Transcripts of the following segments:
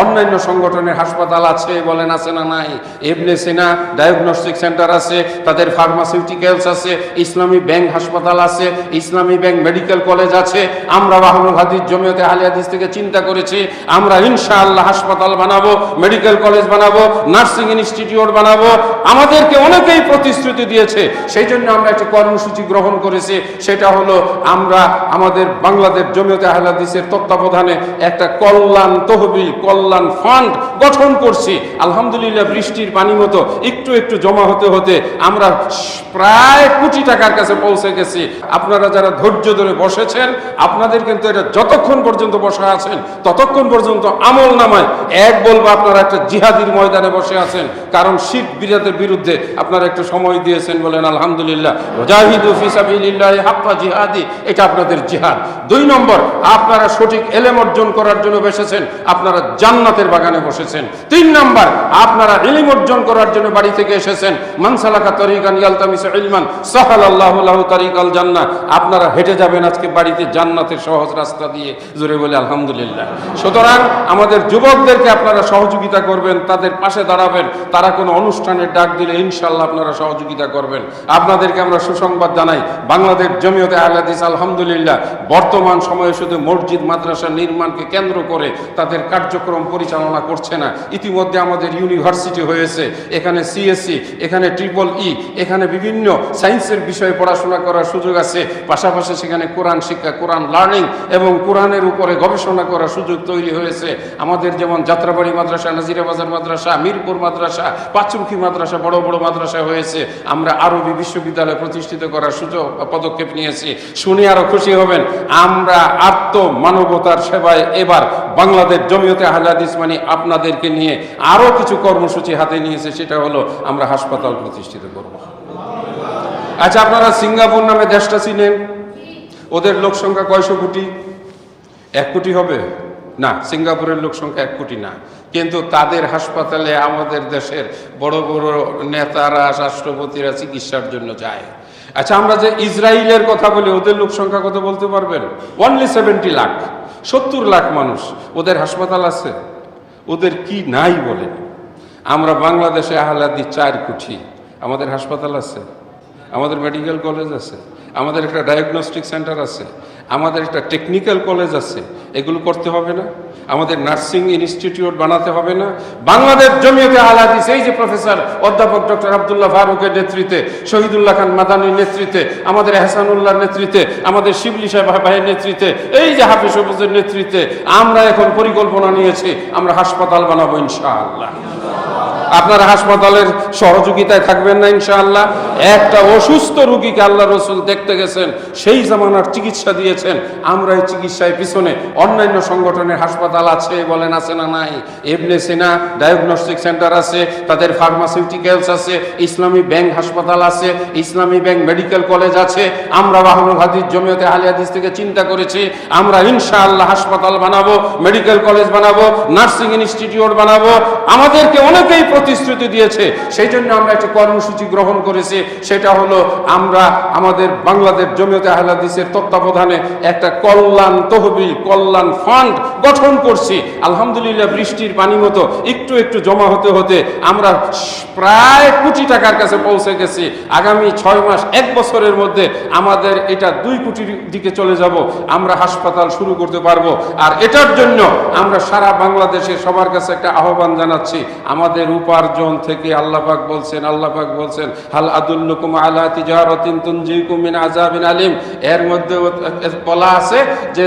অন্যান্য সংগঠনের হাসপাতাল আছে, বলেন, আছে না নাই? এবনে সেনা ডায়াগনস্টিক সেন্টার আছে, তাদের ফার্মাসিউটিক্যালস আছে, ইসলামী ব্যাংক হাসপাতাল আছে, ইসলামী ব্যাংক মেডিকেল কলেজ আছে। আমরা বাহনুল হাদিস জমিয়তে আলী হাদিস থেকে চিন্তা করেছি, আমরা ইনশাআল্লাহ হাসপাতাল বানাবো মেডিকেল কলেজ বানাবো নার্সিং ইনস্টিটিউট বানাবো। আমাদেরকে অনেকেই প্রতিশ্রুতি দিয়েছে, সেই জন্য আমরা একটি কর্মসূচি গ্রহণ করেছি। সেটা হলো, আমরা আমাদের বাংলাদেশ জমিয়তে আহলে হাদিসের তত্ত্বাবধানে একটা কল্যাণ তহবিল, কল্যাণ ফান্ড গঠন করছি। আলহামদুলিল্লাহ বৃষ্টির পানি মতো একটু একটু জমা হতে হতে আমরা প্রায় কোটি টাকার কাছে পৌঁছে গেছি। আপনারা যারা ধৈর্য ধরে বসেছেন, আপনাদের কিন্তু এটা যতক্ষণ পর্যন্ত বসা আছেন, ততক্ষণ পর্যন্ত আমল নামায়। এক বলব, আপনারা একটা জিহাদির ময়দানে বসে আছেন, কারণ শীত বিরাদের বিরুদ্ধে আপনারা একটু সময় দিয়েছেন বলেন আলহামদুলিল্লাহ। হাক্কা জিহাদি, এটা আপনাদের জিহাদ। দুই নম্বর, আপনারা সঠিক এলেম অর্জন করার জন্য বেসেছেন, আপনারা জান্নাতের বাগানে বসেছেন। তিন নম্বর, আপনারা ইলিম অর্জন করার জন্য বাড়ি থেকে এসেছেন। মানসালাকা তরিকান ইয়ালতামিস ইলমান সাহাল আল্লাহু লাহু তারিকাল জান্নাহ। আপনারা হেঁটে যাবেন আজকে বাড়িতে জান্নাতের সহজ রাস্তা দিয়ে। জোরে বলে আলহামদুলিল্লাহ। সুতরাং আমাদের যুবকদেরকে আপনারা সহযোগিতা করবেন, তাদের পাশে দাঁড়াবেন। তারা কোনো অনুষ্ঠানের ডাক দিলে ইনশাল্লাহ আপনারা সহযোগিতা করবেন। আপনাদেরকে আমরা সুসংবাদ জানাই, বাংলাদেশ জমিয়তে আহলাদিস আলহামদুলিল্লাহ। বর্তমান সময়ে শুধু মসজিদ, মাদ্রাসা নির্মাণকে কেন্দ্র করে তাদের কার্যক্রম পরিচালনা করছে না। ইতিমধ্যে আমাদের ইউনিভার্সিটি হয়েছে, এখানে সিএসসি এখানে ট্রিপল ই এখানে বিভিন্ন সায়েন্সের বিষয়ে পড়াশোনা করার সুযোগ আছে। পাশাপাশি সেখানে কোরআন শিক্ষা, কোরআন লার্নিং এবং কোরআনের উপরে গবেষণা করার সুযোগ তৈরি হয়েছে। আমাদের যেমন যাত্রাবাড়ি মাদ্রাসা, নাজিরাবাজার মাদ্রাসা, মিরপুর মাদ্রাসা পাঁচমুখী মাদ্রাসা, বড় বড় মাদ্রাসা হয়েছে। আমরা আরবি বিশ্ববিদ্যালয় প্রতিষ্ঠিত করার সুযোগ, পদক্ষেপ নিয়েছি। শুনে আরও খুশি হবেন। আমরা আত্ম মানবতার সেবায় এবার বাংলাদেশ জমিয়তে আহলাদিস মানে আপনাদেরকে নিয়ে আরও কিছু কর্মসূচি হাতে নিয়েছে সেটা হলো আমরা হাসপাতাল প্রতিষ্ঠিত করব। আচ্ছা আপনারা সিঙ্গাপুর নামে দেশটা চিনেন? ওদের লোক সংখ্যা কয়শো কোটি? এক কোটি হবে? না, সিঙ্গাপুরের লোক সংখ্যা এক কোটি না। কিন্তু তাদের হাসপাতালে আমাদের দেশের বড় বড় নেতারা, রাষ্ট্রপতিরা চিকিৎসার জন্য যায়। আচ্ছা আমরা যে ইসরায়েলের কথা বলি, ওদের লোক সংখ্যা কত বলতে পারবেন? অনলি সেভেন্টি লাখ, সত্তর লাখ মানুষ। ওদের হাসপাতাল আছে। ওদের কি নাই বলেন আমরা বাংলাদেশে আহ্লাদি চার কোটি আমাদের হাসপাতাল আছে। আমাদের মেডিকেল কলেজ আছে, আমাদের একটা ডায়াগনস্টিক সেন্টার আছে, আমাদের একটা টেকনিক্যাল কলেজ আছে, এগুলো করতে হবে না, আমাদের নার্সিং ইনস্টিটিউট বানাতে হবে না, বাংলাদেশ জমিয়তে আলাদিস এই যে প্রফেসর অধ্যাপক ডক্টর আবদুল্লাহ ফারুকের নেতৃত্বে, শহীদুল্লাহ খান মাদানির নেতৃত্বে, আমাদের এহসানুল্লাহর নেতৃত্বে, আমাদের শিবলি সাহেব ভাইয়ের নেতৃত্বে, এই যে হাফিজ সবুজের নেতৃত্বে, আমরা এখন পরিকল্পনা নিয়েছি, আমরা হাসপাতাল বানাবো ইনশাআল্লাহ। আপনারা হাসপাতালের সহযোগিতায় থাকবেন না ইনশাআল্লাহ। একটা অসুস্থ রুগীকে আল্লাহ রসুল দেখতে গেছেন, সেই জামানার চিকিৎসা দিয়েছেন। আমরা এই চিকিৎসায় পিছনে অন্যান্য সংগঠনের হাসপাতাল আছে বলেন, আছে না নাই? এবনে সেনা ডায়াগনস্টিক সেন্টার আছে, তাদের ফার্মাসিউটিক্যালস আছে, ইসলামী ব্যাংক হাসপাতাল আছে, ইসলামী ব্যাংক মেডিকেল কলেজ আছে। আমরা বাহনুল হাদিস জমিয়তে আলী থেকে চিন্তা করেছি, আমরা ইনশাআল্লাহ হাসপাতাল বানাবো মেডিকেল কলেজ বানাবো নার্সিং ইনস্টিটিউট বানাবো। আমাদেরকে অনেকেই প্রতিশ্রুতি দিয়েছে। সেই জন্য আমরা একটি কর্মসূচি গ্রহণ করেছি। সেটা হলো আমরা আমাদের বাংলাদেশ জমিয়তে আহলাদিসের তত্ত্বাবধানে একটা কল্যাণ তহবিল, কল্যাণ ফান্ড গঠন করছি। আলহামদুলিল্লাহ বৃষ্টির পানি মতো একটু একটু জমা হতে হতে আমরা প্রায় কোটি টাকার কাছে পৌঁছে গেছি। আগামী ছয় মাস, এক বছরের মধ্যে আমাদের এটা দুই কোটির দিকে চলে যাব। আমরা হাসপাতাল শুরু করতে পারব। আর এটার জন্য আমরা সারা বাংলাদেশে সবার কাছে একটা আহ্বান জানাচ্ছি। আমাদের উপার্জন থেকে আল্লাহ পাক বলছেন, আল্লাহ পাক বলছেন, হাল আদুল্লুকুম আলা তিজারাতিন তুনজিকুম মিন আলিম। এর মধ্যে বলা আছে যে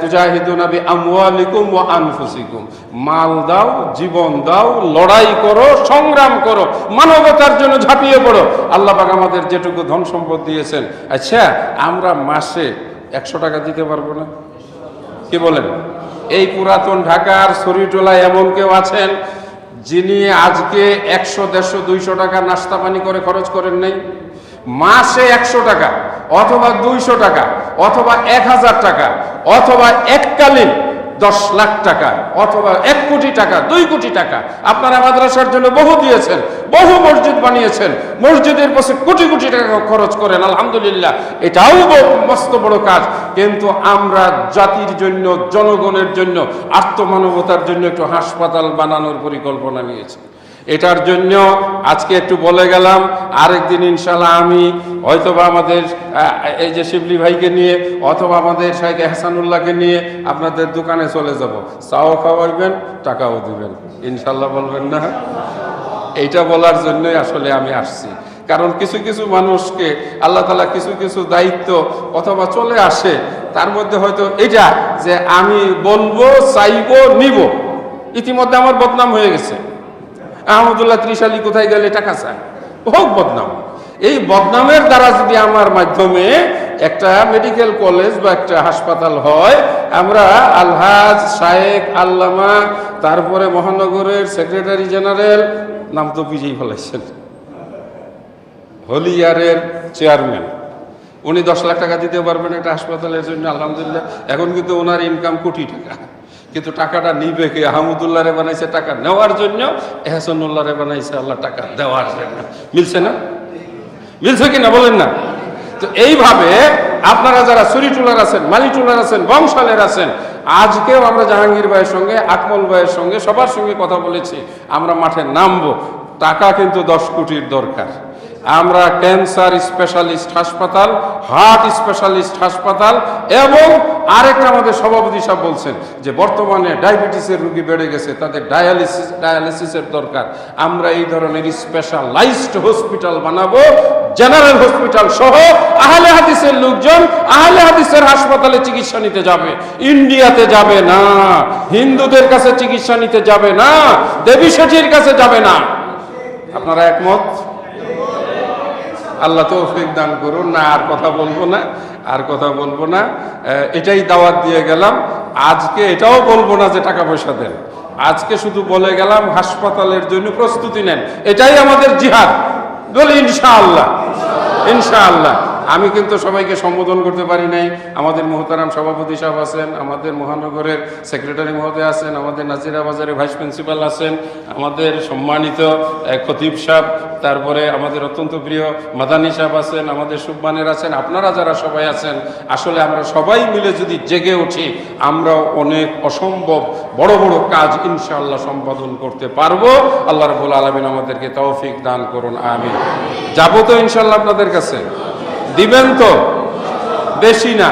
তুজাহিদুনা বি আমওয়ালিকুম ওয়া আনফুসিকুম। মাল দাও, জীবন দাও, লড়াই করো, সংগ্রাম করো, মানবতার জন্য ঝাঁপিয়ে পড়ো। আল্লাহ পাক আমাদের যেটুকু ধন সম্পদ দিয়েছেন। আচ্ছা আমরা মাসে একশো টাকা দিতে পারব না? কি বলেন? এই পুরাতন ঢাকার শরীরটোলায় এমন কেউ আছেন? যিনি আজকে একশো, দেড়শো, দুইশো টাকা নাস্তা পানি করে খরচ করেন নাই, মাসে একশো টাকা, অথবা দুইশো টাকা, অথবা এক হাজার টাকা, অথবা এককালীন দশ লাখ টাকা, অথবা এক কোটি টাকা, দুই কোটি টাকা। আপনারা মাদ্রাসার জন্য বহু দিয়েছেন, বহু মসজিদ বানিয়েছেন। মসজিদের পাশে কোটি কোটি টাকা খরচ করেন, আলহামদুলিল্লাহ। এটাও মস্ত বড় কাজ। কিন্তু আমরা জাতির জন্য, জনগণের জন্য আত্মমানবতার জন্য একটু হাসপাতাল বানানোর পরিকল্পনা নিয়েছি। এটার জন্য আজকে একটু বলে গেলাম, আরেকদিন ইনশাল্লাহ আমি হয়তোবা আমাদের এই যে শিবলি ভাইকে নিয়ে অথবা আমাদের শাহেখ এহসানুল্লাহকে নিয়ে আপনাদের দোকানে চলে যাব। চাও খাওয়াইবেন, টাকাও দিবেন। ইনশাল্লাহ বলবেন না। এইটা বলার জন্যই আসলে আমি আসছি। কারণ কিছু কিছু মানুষকে আল্লাহ তালা কিছু কিছু দায়িত্ব অথবা চলে আসে, তার মধ্যে হয়তো এটা যে আমি বলব, চাইব, নিব। ইতিমধ্যে আমার বদনাম হয়ে গেছে। আহমদুল্লাহ ত্রিশালী কোথায় গেলে টাকা চায়? হোক বদনাম। এই বদনামের দ্বারা যদি আমার মাধ্যমে একটা মেডিকেল কলেজ বা একটা হাসপাতাল হয়, আমরা আলহাজ শায়েক আল্লামা, তারপরে মহানগরের সেক্রেটারি জেনারেল নাম তো বুঝেই ফেলাইছেন। হলিয়ারের চেয়ারম্যান উনি দশ লাখ টাকা দিতে পারবেন একটা হাসপাতালের জন্য, আলহামদুলিল্লাহ। এখন কিন্তু ওনার ইনকাম কোটি টাকা। কিন্তু টাকাটা নিবে কে? আহমদুল্লাহ রে বানাইছে টাকা নেওয়ার জন্য এহসানুল্লাহ রে বানাইছে আল্লাহ টাকা দেওয়ার জন্য। মিলছে না? মিলছে কি না বলেন না? তো এইভাবে আপনারা যারা সুরিটুলার আছেন মালি টুলার আছেন, বংশালের আছেন, আজকেও আমরা জাহাঙ্গীর ভাইয়ের সঙ্গে, আকমল ভাইয়ের সঙ্গে সবার সঙ্গে কথা বলেছি। আমরা মাঠে নামবো। টাকা কিন্তু দশ কোটির দরকার। আমরা ক্যান্সার স্পেশালিস্ট হাসপাতাল, হার্ট স্পেশালিস্ট হাসপাতাল এবং আরেকটা আমাদের সভাপতি সাহেব বলছেন যে বর্তমানে ডায়াবেটিসের রোগী বেড়ে গেছে, তাদের ডায়ালিসিস, ডায়ালিসিসের দরকার। আমরা এই ধরনের স্পেশালাইজড হসপিটাল বানাবো, জেনারেল হসপিটাল সহ আহলে হাদিসের লোকজন আহলে হাদিসের হাসপাতালে চিকিৎসা নিতে যাবে। ইন্ডিয়াতে যাবে না, হিন্দুদের কাছে চিকিৎসা নিতে যাবে না, দেবী শেঠির কাছে যাবে না। আপনারা একমত? আল্লাহ তৌফিক দান করুন, না আর কথা বলব না, আর কথা বলব না। এটাই দাওয়াত দিয়ে গেলাম। আজকে এটাও বলব না যে টাকা পয়সা দেন। আজকে শুধু বলে গেলাম, হাসপাতালের জন্য প্রস্তুতি নেন। এটাই আমাদের জিহাদ। বলি ইনশাআল্লাহ। ইনশাআল্লাহ। আমি কিন্তু সবাইকে সম্বোধন করতে পারি নাই। আমাদের মোহতারাম সভাপতি সাহেব আছেন, আমাদের মহানগরের সেক্রেটারি মহোদয় আছেন, আমাদের নাজিরা বাজারের ভাইস প্রিন্সিপাল আছেন, আমাদের সম্মানিত খতিব সাহেব, তারপরে আমাদের অত্যন্ত প্রিয় মাদানী সাহেব আছেন, আমাদের সুব্বানের আছেন, আপনারা যারা সবাই আছেন, আসলে আমরা সবাই মিলে যদি জেগে উঠি আমরা অনেক অসম্ভব বড় বড় কাজ ইনশাআল্লাহ সম্পাদন করতে পারব। আল্লাহ রবুল আলমিন আমাদেরকে তৌফিক দান করুন আমি যাব তো ইনশাল্লাহ আপনাদের কাছে। দিবেন তো? বেশি না।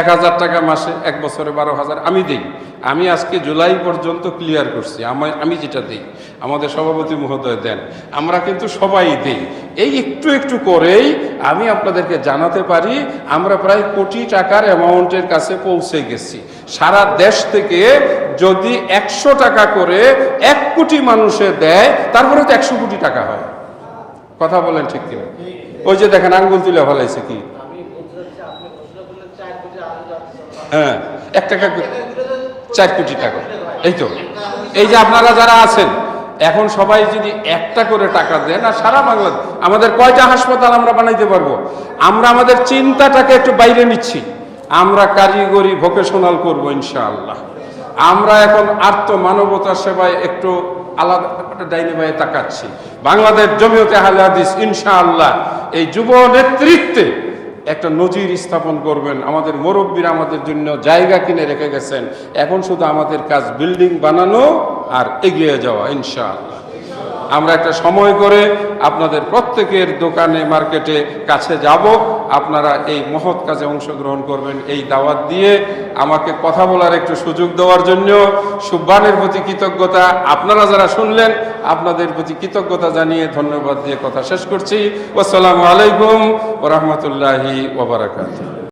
এক হাজার টাকা মাসে, এক বছরে বারো হাজার। আমি দিই। আমি আজকে জুলাই পর্যন্ত ক্লিয়ার করছি। আমি আমি যেটা দিই, আমাদের সভাপতি মহোদয় দেন। আমরা কিন্তু সবাই দিই। এই একটু একটু করেই আমি আপনাদেরকে জানাতে পারি, আমরা প্রায় কোটি টাকার অ্যামাউন্টের কাছে পৌঁছে গেছি। সারা দেশ থেকে যদি একশো টাকা করে এক কোটি মানুষে দেয়, তারপরে তো একশো কোটি টাকা হয়। কথা বলেন ঠিক কিনা? ওই যে দেখেন আঙ্গুল তুলে ফেলাইছে কি? হ্যাঁ এক টাকা চার কোটি টাকা। এই তো। এই যে আপনারা যারা আছেন এখন সবাই যদি একটা করে টাকা দেন আর সারা বাংলা আমাদের কয়টা হাসপাতাল আমরা বানাইতে পারব? আমরা আমাদের চিন্তাটাকে একটু বাইরে নিচ্ছি। আমরা কারিগরি ভোকেশনাল করব ইনশাআল্লাহ। আমরা এখন আত্ম মানবতার সেবায় একটু আলাদা একটা ডাইনে বাইরে তাকাচ্ছি। বাংলাদেশ জমিয়তে আহলে হাদিস, ইনশাআল্লাহ, এই যুব নেতৃত্বে একটা নজির স্থাপন করবেন। আমাদের মুরব্বীরা আমাদের জন্য জায়গা কিনে রেখে গেছেন। এখন শুধু আমাদের কাজ বিল্ডিং বানানো আর এগিয়ে যাওয়া, ইনশাআল্লাহ। আমরা একটা সময় করে আপনাদের প্রত্যেকের দোকানে, মার্কেটে কাছে যাব। আপনারা এই মহৎ কাজে অংশগ্রহণ করবেন, এই দাওয়াত দিয়ে আমাকে কথা বলার একটু সুযোগ দেওয়ার জন্য সুব্বানের প্রতি কৃতজ্ঞতা। আপনারা যারা শুনলেন, আপনাদের প্রতি কৃতজ্ঞতা জানিয়ে ধন্যবাদ দিয়ে কথা শেষ করছি। আসসালামু আলাইকুম ওরহমতুল্লাহি ওবরাকাতুহ